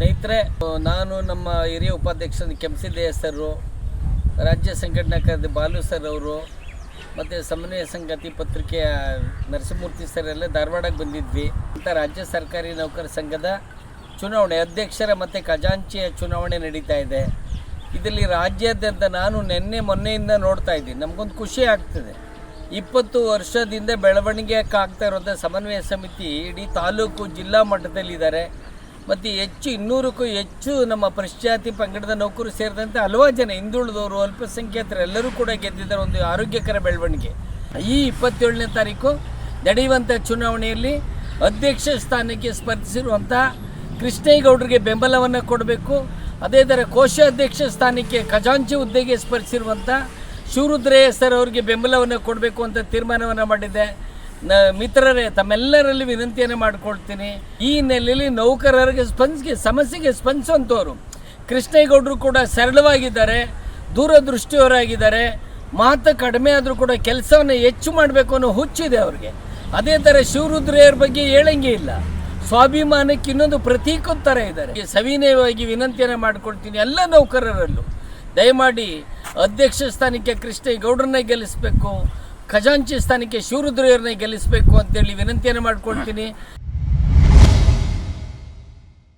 ಸ್ನೇಹಿತರೆ ನಾನು ನಮ್ಮ ಹಿರಿಯ ಉಪಾಧ್ಯಕ್ಷ ಕೆಂಸಿದ್ದೇಯ ಸರ್ ರಾಜ್ಯ ಸಂಘಟನಾ ಕಾರ್ಯದರ್ಶಿ ಬಾಲು ಸರ್ ಅವರು, ಮತ್ತು ಸಮನ್ವಯ ಸಂಗತಿ ಪತ್ರಿಕೆಯ ನರಸಿಂಹಮೂರ್ತಿ ಸರ್ ಎಲ್ಲ ಧಾರವಾಡಕ್ಕೆ ಬಂದಿದ್ವಿ. ಅಂತ ರಾಜ್ಯ ಸರ್ಕಾರಿ ನೌಕರ ಸಂಘದ ಚುನಾವಣೆ ಅಧ್ಯಕ್ಷರ ಮತ್ತು ಖಜಾಂಚಿಯ ಚುನಾವಣೆ ನಡೀತಾ ಇದೆ. ಇದರಲ್ಲಿ ರಾಜ್ಯಾದ್ಯಂತ ನಾನು ನಿನ್ನೆ ಮೊನ್ನೆಯಿಂದ ನೋಡ್ತಾ ಇದ್ದೀನಿ. ನಮಗೊಂದು ಖುಷಿ ಆಗ್ತದೆ. ಇಪ್ಪತ್ತು ವರ್ಷದಿಂದ ಬೆಳವಣಿಗೆ ಆಗ್ತಾ ಇರುವಂಥ ಸಮನ್ವಯ ಸಮಿತಿ ಇಡೀ ತಾಲೂಕು ಜಿಲ್ಲಾ ಮಟ್ಟದಲ್ಲಿದ್ದಾರೆ. ಮತ್ತು ಹೆಚ್ಚು ಇನ್ನೂರಕ್ಕೂ ಹೆಚ್ಚು ನಮ್ಮ ಪರಿಶ್ಚಾತಿ ಪಂಗಡದ ನೌಕರು ಸೇರಿದಂತೆ ಹಲವಾರು ಜನ ಹಿಂದುಳಿದವರು ಅಲ್ಪಸಂಖ್ಯಾತರು ಎಲ್ಲರೂ ಕೂಡ ಗೆದ್ದಿದ್ದಾರೆ ಒಂದು ಆರೋಗ್ಯಕರ ಬೆಳವಣಿಗೆ. ಈ ಇಪ್ಪತ್ತೇಳನೇ ತಾರೀಕು ನಡೆಯುವಂಥ ಚುನಾವಣೆಯಲ್ಲಿ ಅಧ್ಯಕ್ಷ ಸ್ಥಾನಕ್ಕೆ ಸ್ಪರ್ಧಿಸಿರುವಂಥ ಕೃಷ್ಣೇಗೌಡರಿಗೆ ಬೆಂಬಲವನ್ನು ಕೊಡಬೇಕು. ಅದೇ ಥರ ಕೋಶಾಧ್ಯಕ್ಷ ಸ್ಥಾನಕ್ಕೆ ಖಜಾಂಚಿ ಹುದ್ದೆಗೆ ಸ್ಪರ್ಧಿಸಿರುವಂಥ ಶಿವರುದ್ರಯ್ಯ ಸರ್ ಅವರಿಗೆ ಬೆಂಬಲವನ್ನು ಕೊಡಬೇಕು ಅಂತ ತೀರ್ಮಾನವನ್ನು ಮಾಡಿದೆ. ಮಿತ್ರರೇ, ತಮ್ಮೆಲ್ಲರಲ್ಲಿ ವಿನಂತಿಯನ್ನು ಮಾಡ್ಕೊಳ್ತೀನಿ. ಈ ನೆಲೆಯಲ್ಲಿ ನೌಕರರಿಗೆ ಸ್ಪಂದಿಸಿ ಸಮಸ್ಯೆಗೆ ಸ್ಪಂದಿಸುವಂಥವ್ರು. ಕೃಷ್ಣೇಗೌಡರು ಕೂಡ ಸರಳವಾಗಿದ್ದಾರೆ, ದೂರದೃಷ್ಟಿಯವರಾಗಿದ್ದಾರೆ. ಮಾತು ಕಡಿಮೆ ಆದರೂ ಕೂಡ ಕೆಲಸವನ್ನು ಹೆಚ್ಚು ಮಾಡಬೇಕು ಅನ್ನೋ ಹುಚ್ಚಿದೆ ಅವ್ರಿಗೆ. ಅದೇ ಥರ ಶಿವರುದ್ರಯ್ಯರ ಬಗ್ಗೆ ಹೇಳಂಗೆ ಇಲ್ಲ. ಸ್ವಾಭಿಮಾನಕ್ಕೆ ಇನ್ನೊಂದು ಪ್ರತೀಕ ಇದ್ದಾರೆ. ಸವಿನಯವಾಗಿ ವಿನಂತಿಯನ್ನು ಮಾಡ್ಕೊಳ್ತೀನಿ ಎಲ್ಲ ನೌಕರರಲ್ಲೂ. ದಯಮಾಡಿ ಅಧ್ಯಕ್ಷ ಸ್ಥಾನಕ್ಕೆ ಕೃಷ್ಣೇಗೌಡರನ್ನ ಗೆಲ್ಲಿಸಬೇಕು. ಖಜಾಂಚಿ ಸ್ಥಾನಕ್ಕೆ ಶಿವರುದ್ರಯ್ಯರನ್ನ ಗೆಲ್ಲಿಸಬೇಕು ಅಂತೇಳಿ ವಿನಂತಿಯನ್ನು ಮಾಡ್ಕೊಳ್ತೀನಿ.